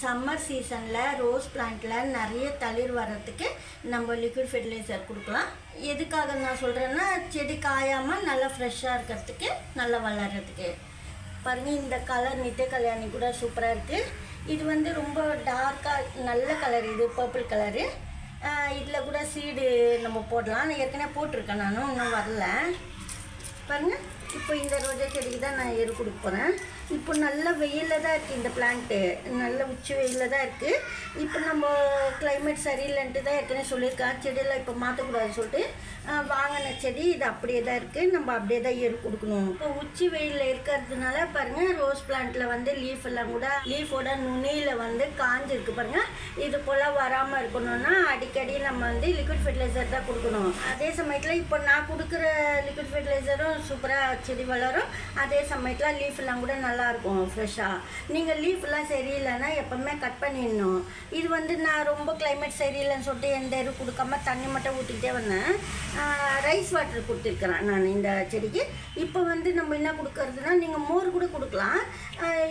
Summer சீசனில் rose பிளான்ட்டில் நிறைய தளிர் வர்றதுக்கு நம்ம லிக்விட் ஃபெர்டிலைசர் கொடுக்கலாம். எதுக்காக நான் சொல்கிறேன்னா செடி காயாமல் நல்லா ஃப்ரெஷ்ஷாக இருக்கிறதுக்கு நல்லா வளர்கிறதுக்கு பாருங்கள் இந்த கலர் நித்திய கல்யாணி கூட சூப்பராக இருக்குது இது வந்து ரொம்ப டார்க்காக நல்ல கலர் இது பர்பிள் கலரு இதில் கூட சீடு நம்ம போடலாம். நான் ஏற்கனவே போட்டிருக்கேன் நானும் இன்னும் வரல. பாருங்கள் இப்போ இந்த ரோஜா செடிக்கு தான் நான் எரு கொடுக்க போகிறேன் இப்போ நல்ல வெயிலில் தான் இருக்குது இந்த பிளான்ட்டு நல்ல உச்சி வெயிலில் தான் இருக்குது இப்போ நம்ம கிளைமேட் சரியில்லைன்ட்டு தான் ஏற்கனவே சொல்லியிருக்கேன். செடியெல்லாம் இப்போ மாற்றக்கூடாதுன்னு சொல்லிட்டு வாங்கின செடி இது அப்படியே தான் இருக்குது நம்ம அப்படியே தான் எரு கொடுக்கணும். இப்போ உச்சி வெயிலில் இருக்கிறதுனால பாருங்கள் ரோஸ் பிளான்ட்டில் வந்து லீஃப் எல்லாம் கூட லீஃபோட நுனியில் வந்து காஞ்சிருக்கு பாருங்கள் இது போல் வராமல் இருக்கணும்னா அடிக்கடி நம்ம வந்து லிக்விட் ஃபெர்டிலைசர் தான் கொடுக்கணும். அதே சமயத்தில் இப்போ நான் கொடுக்குற லிக்விட் ஃபெர்டிலைசரும் சூப்பராக செடி வளரும். அதே சமயத்தில் லீஃப் எல்லாம் கூட நல்லாயிருக்கும் ஃப்ரெஷ்ஷாக நீங்கள் லீஃப்லாம் சரியில்லைன்னா எப்போவுமே கட் பண்ணிடணும். இது வந்து நான் ரொம்ப கிளைமேட் சரியில்லைன்னு சொல்லிட்டு எந்த இது கொடுக்காம தண்ணி மட்டும் ஊற்றிக்கிட்டே வந்தேன். ரைஸ் வாட்டர் கொடுத்துருக்குறேன் நான் இந்த செடிக்கு. இப்போ வந்து நம்ம என்ன கொடுக்கறதுனா நீங்கள் மோர் கூட கொடுக்கலாம்.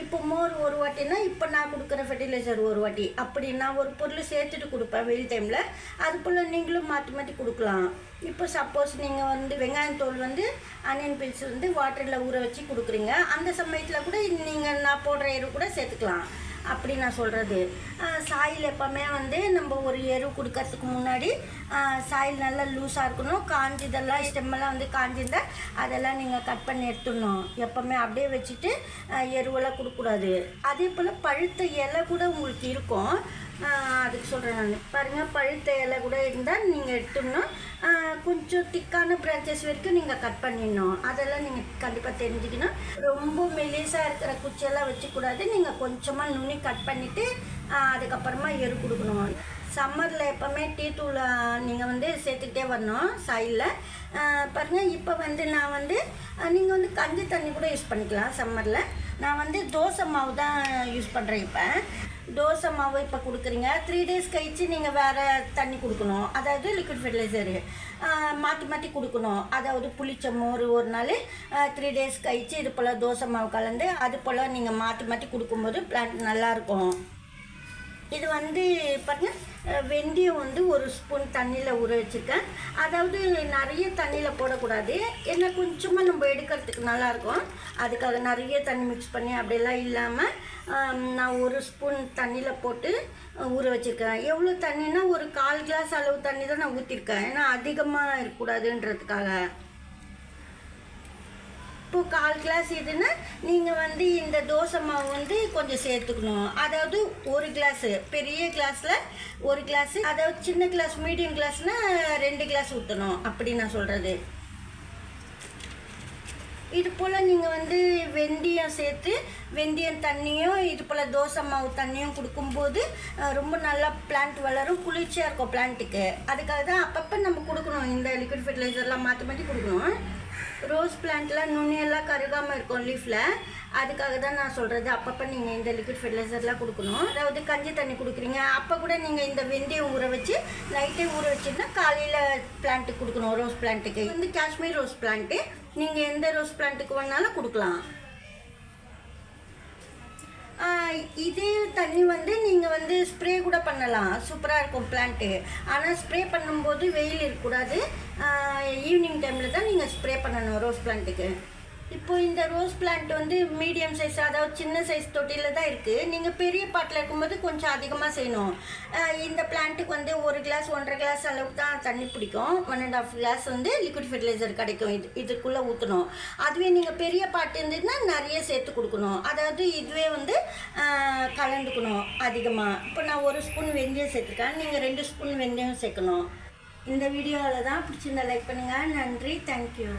இப்போ மோர் ஒரு வாட்டினா இப்போ நான் கொடுக்குற ஃபெர்டிலைசர் ஒரு வாட்டி. அப்படி நான் ஒரு பொருள் சேர்த்துட்டு கொடுப்பேன் வெயில் டைமில் அது போல் நீங்களும் மாற்றி மாற்றி கொடுக்கலாம். இப்போ சப்போஸ் நீங்கள் வந்து வெங்காயம் தோல் வந்து ஆனியன் பீல்ஸ் வந்து வாட்டரில் ஊற வச்சு கொடுக்குறீங்க. அந்த சமயத்தில் கூட நீங்கள் நான் போடுற எரு கூட சேர்த்துக்கலாம். அப்படி நான் சொல்கிறது சாயில் எப்போவுமே வந்து நம்ம ஒரு எரு கொடுக்கறதுக்கு முன்னாடி சாயில் நல்லா லூஸாக இருக்கணும். காஞ்சதெல்லாம் ஸ்டெம்மெல்லாம் வந்து காஞ்சிருந்தால் அதெல்லாம் நீங்கள் கட் பண்ணி எடுத்துடணும். எப்போவுமே அப்படியே வச்சுட்டு எருவெல்லாம் கொடுக்கக்கூடாது. அதே போல் பழுத்த இலை கூட உங்களுக்கு இருக்கும். அதுக்கு சொல்கிறேன் நான். பாருங்கள் பழுத்த இலை கூட இருந்தால் நீங்கள் எடுத்துடணும். கொஞ்சம் திக்கான பிரான்ச்சஸ் வரைக்கும் நீங்கள் கட் பண்ணிடணும். அதெல்லாம் நீங்கள் கண்டிப்பாக தெரிஞ்சுக்கணும். ரொம்ப மெலிசாக இருக்கிற குச்சியெல்லாம் வச்சுக்கூடாது. நீங்கள் கொஞ்சமாக நுனி கட் பண்ணிவிட்டு அதுக்கப்புறமா எரு கொடுக்கணும். சம்மரில் எப்போவுமே டீ தூள் நீங்கள் வந்து சேர்த்துக்கிட்டே வரணும் சைடில் பாருங்கள் இப்போ வந்து நான் வந்து நீங்கள் வந்து கஞ்சி தண்ணி கூட யூஸ் பண்ணிக்கலாம் சம்மரில் நான் வந்து தோசை மாவு தான் யூஸ் பண்ணுறேன் இப்போ. தோசை மாவு இப்போ கொடுக்குறீங்க. த்ரீ டேஸ் கழித்து நீங்கள் வேறு தண்ணி கொடுக்கணும். அதாவது லிக்விட் ஃபெர்டிலைசரு மாற்றி மாற்றி கொடுக்கணும். அதாவது புளிச்ச மோர் ஒரு நாள் த்ரீ டேஸ் கழித்து இது போல் தோசை மாவு கலந்து அது போல் நீங்கள் மாற்றி மாற்றி கொடுக்கும்போது பிளான்ட் நல்லாயிருக்கும் இது வந்து பார்த்தீங்கன்னா வெந்தயம் வந்து ஒரு ஸ்பூன் தண்ணியில் ஊற வச்சுருக்கேன். அதாவது நிறைய தண்ணியில் போடக்கூடாது. ஏன்னா கொஞ்சமாக நம்ம எடுக்கிறதுக்கு நல்லாயிருக்கும். அதுக்காக நிறைய தண்ணி மிக்ஸ் பண்ணி அப்படியெல்லாம் இல்லாமல் நான் ஒரு ஸ்பூன் தண்ணியில் போட்டு ஊற வச்சுருக்கேன். எவ்வளோ தண்ணின்னா ஒரு கால் கிளாஸ் அளவு தண்ணி தான் நான் ஊற்றிருக்கேன் ஏன்னா அதிகமாக இருக்கக்கூடாதுன்றதுக்காக. டூ கால் கிளாஸ் இதுன்னா நீங்கள் வந்து இந்த தோசை மாவு வந்து கொஞ்சம் சேர்த்துக்கணும். அதாவது ஒரு கிளாஸு பெரிய கிளாஸில் ஒரு கிளாஸு அதாவது சின்ன கிளாஸ் மீடியம் கிளாஸ்னால் ரெண்டு கிளாஸ் ஊற்றணும் அப்படி நான் சொல்கிறது இது போல் நீங்கள் வந்து வெந்தயம் சேர்த்து வெந்தயம் தண்ணியும் இது போல் தோசை மாவு தண்ணியும் கொடுக்கும்போது ரொம்ப நல்லா பிளான்ட் வளரும் குளிர்ச்சியாக இருக்கும் பிளான்ட்டுக்கு அதுக்காக தான் அப்பப்போ நம்ம கொடுக்கணும். இந்த லிக்விட் ஃபெர்டிலைசர்லாம் மாற்றி மாற்றி கொடுக்கணும். ரோஸ் பிளான்ட்லாம் நுண்ணியெல்லாம் கருகாமல் இருக்கும் லீஃபில் அதுக்காக தான் நான் சொல்கிறது அப்பப்போ நீங்கள் இந்த லிக்விட் ஃபெர்டிலைசர்லாம் கொடுக்கணும். அதாவது கஞ்சி தண்ணி கொடுக்குறீங்க அப்போ கூட நீங்கள் இந்த வெந்தயம் ஊற வச்சு நைட்டே ஊற வச்சுருந்தா காலையில் பிளான்ட்டுக்கு கொடுக்கணும் ரோஸ் பிளான்ட்டுக்கு இது வந்து காஷ்மீர் ரோஸ் பிளான்ட்டு நீங்கள் எந்த ரோஸ் பிளான்ட்டுக்கு வேணாலும் கொடுக்கலாம். இதே தண்ணி வந்து நீங்கள் வந்து ஸ்ப்ரே கூட பண்ணலாம். சூப்பராக இருக்கும் பிளான்ட்டு. ஆனால் ஸ்ப்ரே பண்ணும்போது வெயில் இருக்கக்கூடாது. ஈவினிங் டைமில் தான் நீங்கள் ஸ்ப்ரே பண்ணணும் ரோஸ் பிளான்ட்டுக்கு. இப்போ இந்த ரோஸ் பிளான்ட் வந்து மீடியம் சைஸ் அதாவது சின்ன சைஸ் தொட்டியில் தான் இருக்குது நீங்கள் பெரிய பாட்டில் இருக்கும்போது கொஞ்சம் அதிகமாக செய்யணும். இந்த பிளான்ட்டுக்கு வந்து ஒரு கிளாஸ் ஒன்றரை கிளாஸ் அளவுக்கு தான் தண்ணி பிடிக்கும். ஒன் அண்ட் ஆஃப் கிளாஸ் வந்து லிக்விட் ஃபெர்டிலைசர் கிடைக்கும். இது இதுக்குள்ளே ஊற்றணும் அதுவே நீங்கள் பெரிய பாட்டு இருந்ததுன்னா நிறைய சேர்த்து கொடுக்கணும். அதாவது இதுவே வந்து கலந்துக்கணும் அதிகமாக இப்போ நான் ஒரு ஸ்பூன் வெந்தயம் சேர்த்துருக்கேன். நீங்கள் ரெண்டு ஸ்பூன் வெந்தயம் சேர்க்கணும். இந்த வீடியோவில் தான் பிடிச்சிருந்தா லைக் பண்ணுங்கள் நன்றி. தேங்க்யூ